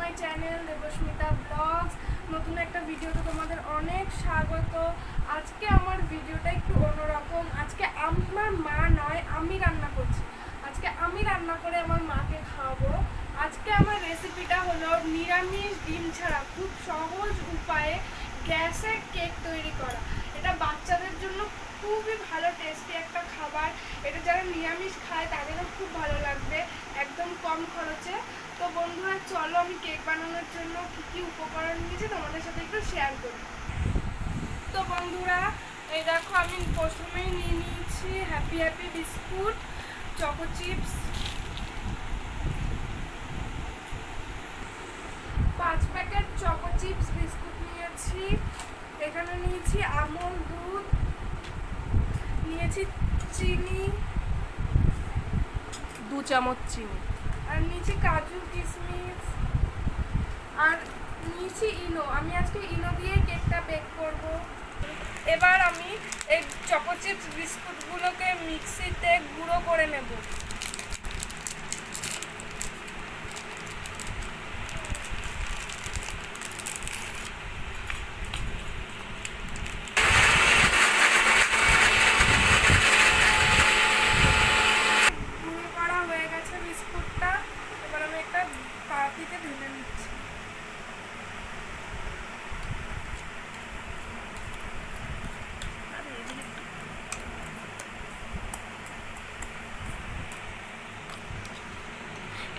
My channel, Debasmita blogs. নতুন একটা ভিডিওতে তোমাদের অনেক স্বাগত। আজকে আমার ভিডিওটা একটু অন্যরকম। আজকে আমার মা নয়, আমি রান্না করছি। আজকে আমি রান্না করে আমার মাকে খাওয়াবো। আজকে আমার রেসিপিটা হলো নিরামিষ ডিম ছাড়া খুব সহজ উপায়ে গ্যাসে কেক তৈরি করা। এটা বাচ্চাদের জন্য খুবই ভালো টেস্টি একটা খাবার। এটা যারা নিরামিষ খায়, তাদেরও খুব ভালো লাগবে। একদম কম খরচে চলো, আমি কেক বানানোর জন্য কী কী উপকরণ নিয়েছি তোমাদের সাথে একটু শেয়ার করি। তো বন্ধুরা, এই দেখো, আমি প্রথমেই নিয়ে নিয়েছি happy happy biscuit choco chips পাঁচ প্যাকেট চকো চিপস বিস্কুট নিয়েছি। এখানে নিয়েছি আমল দুধ, নিয়েছি চিনি, দু চামচ চিনি। আর নিচে কাজু কিশমিশ আর নিচে ইনো আমি আজকে ইনো দিয়ে কেকটা বেক করব। এবার আমি এই চকো চিপস বিস্কুটগুলোকে মিক্সিতে গুঁড়ো করে নেব গুঁড়ো করা হয়ে গেছে বিস্কুটটা এবার আমি একটা পাতিতে ঢেলে নিচ্ছি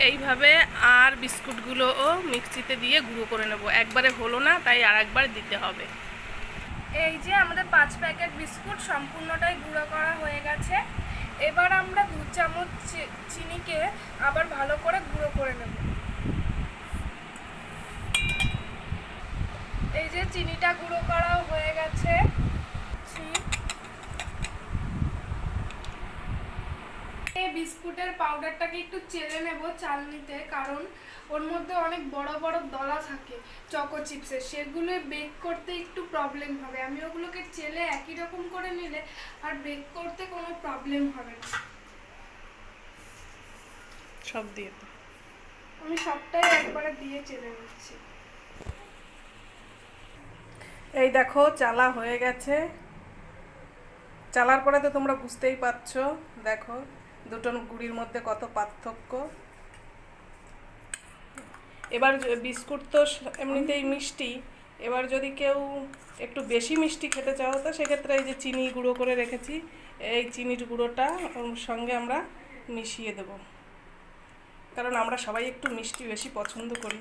এইভাবে আর বিস্কুটগুলোও মিক্সিতে দিয়ে গুঁড়ো করে নেব। একবারে হলো না, তাই আর একবার দিতে হবে। এই যে আমাদের পাঁচ প্যাকেট বিস্কুট সম্পূর্ণটাই গুঁড়ো করা হয়ে গেছে। এবার আমরা দু চামচ চিনিকে আবার ভালো করে গুঁড়ো করে নেব। এই যে চিনিটা গুঁড়ো করাও হয়ে গেছে চি- এই বিস্কুটের পাউডারটাকে একটু চেলে নেব চালনিতে কারণ ওর মধ্যে অনেক বড় বড় দলা থাকে চকো চিপসের সেগুলো বেক করতে একটু প্রবলেম হবে। আমি ওগুলোকে চেলে একই রকম করে নিলে আর বেক করতে কোনো প্রবলেম হবে না। সব দিয়ে। আমি সবটাই একবারে দিয়ে চেলে নিচ্ছি। এই দেখো চালা হয়ে গেছে। চালার পরে তো তোমরা বুঝতেই পারছ দেখো। দুটো গুড়ির মধ্যে কত পার্থক্য? এবার বিস্কুট তো এমনিতেই মিষ্টি। এবার যদি কেউ একটু বেশি মিষ্টি খেতে চাও, তো সেক্ষেত্রে এই যে চিনি গুঁড়ো করে রেখেছি, এই চিনির গুঁড়োটা সঙ্গে আমরা মিশিয়ে দেব। কারণ আমরা সবাই একটু মিষ্টি বেশি পছন্দ করি,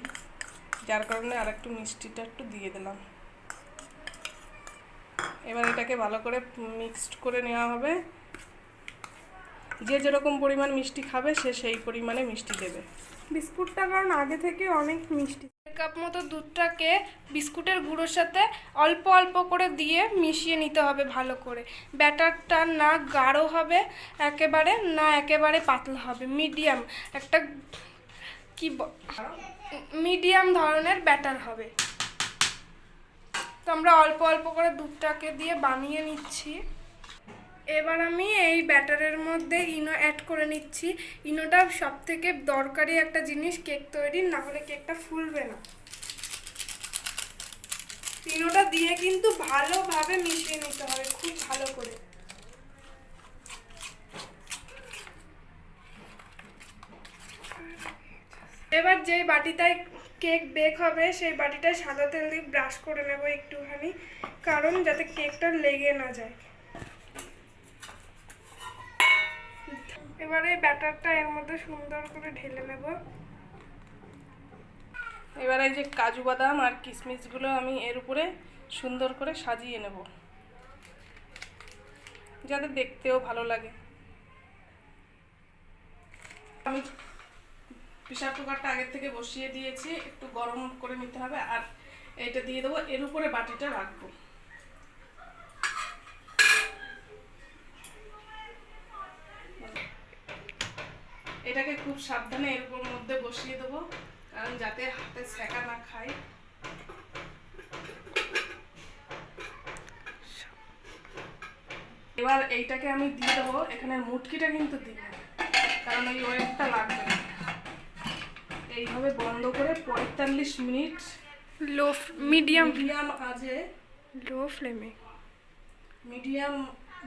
যার কারণে আর একটু মিষ্টিটা একটু দিয়ে দিলাম। এবার এটাকে ভালো করে মিক্সড করে নেওয়া হবে। যে যেরকম পরিমাণ মিষ্টি খাবে সে সেই পরিমাণে মিষ্টি দেবে। বিস্কুটটা কারণ আগে থেকে অনেক মিষ্টি। এক কাপ মতো দুধটাকে বিস্কুটের গুঁড়োর সাথে অল্প অল্প করে দিয়ে মিশিয়ে নিতে হবে ভালো করে। ব্যাটারটা না গাঢ় হবে একেবারে না একেবারে পাতলা হবে। মিডিয়াম একটা কি মিডিয়াম ধরনের ব্যাটার হবে। তো আমরা অল্প অল্প করে দুধটাকে দিয়ে বানিয়ে নিচ্ছি। এবার আমি এই ব্যাটারের মধ্যে ইনো অ্যাড করে নিচ্ছি। ইনোটা সব থেকে দরকারি একটা জিনিস কেক তৈরির না হলে কেকটা ফুলবে না। ইনোটা দিয়ে কিন্তু ভালোভাবে মিশিয়ে নিতে হবে, খুব ভালো করে। এবার যেই বাটিটায় কেক বেক হবে, সেই বাটিটায় সাদা তেল দিয়ে ব্রাশ করে নেব একটুখানি, কারণ যাতে কেকটা লেগে না যায়। এবারে ব্যাটারটা এর মধ্যে সুন্দর করে ঢেলে নেব। এবারে যে কাজু বাদাম আর কিশমিশগুলো আমি এর উপরে সুন্দর করে সাজিয়ে নেব। যাতে দেখতেও ভালো লাগে। আমি প্রেশার কুকারটা আগের থেকে বসিয়ে দিয়েছি, একটু গরম করে নিতে হবে আর এটা দিয়ে দেবো। এর উপরে বাটিটা রাখব। এটাকে খুব সাবধানে এর উপর মধ্যে বসিয়ে দেবো কারণ যাতে হাতে সেকা না খায়। এবার এইটাকে আমি দিয়ে দেবো এখানে মুটকিটা কিন্তু দিব। কারণ ওই ওয়েটটা লাগবে না। এইভাবে বন্ধ করে পঁয়তাল্লিশ মিনিট লো মিডিয়াম মিডিয়াম আজে লো ফ্লেমে। মিডিয়াম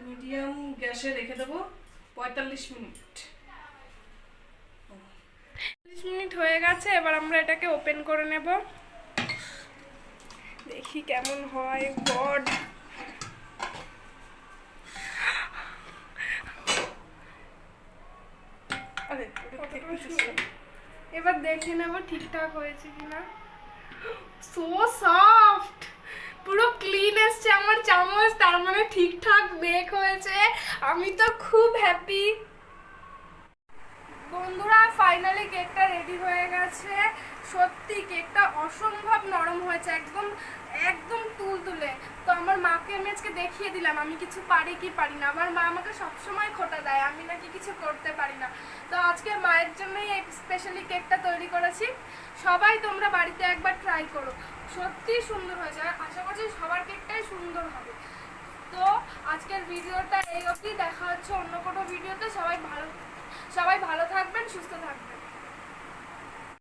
মিডিয়াম গ্যাসে রেখে দেবো পঁয়তাল্লিশ মিনিট। চল্লিশ মিনিট হয়ে গেছে এবার আমরা এটাকে ওপেন করে নেব। দেখি কেমন হয় গড। এবার দেখে নেব ঠিকঠাক হয়েছে কিনা। সো সফট পুরো ক্লিন এসছে আমার চামচ তার মানে ঠিকঠাক বেক হয়েছে। আমি তো খুব হ্যাপি বন্ধুরা ফাইনালি কেকটা রেডি হয়ে গেছে। সত্যি কেকটা অসম্ভব নরম হয়েছে, একদম একদম তুলতুলে তো আমার মাকে আমি আজকে দেখিয়ে দিলাম, আমি কিছু পারি কি পারি না। আমার মা আমাকে সবসময় খোটা দেয়, আমি নাকি কিছু করতে পারি না। তো আজকে মায়ের জন্যই এই স্পেশালি কেকটা তৈরি করেছি। সবাই তোমরা বাড়িতে একবার ট্রাই করো। সত্যি সুন্দর হয়েছে, আর আশা করছি সবার কেকটাই সুন্দর হবে। তো আজকের ভিডিওটা এই অবধি, দেখা হচ্ছে অন্য কোনো ভিডিওতে। সবাই ভালো সবাই ভালো থাকবেন, সুস্থ থাকবেন।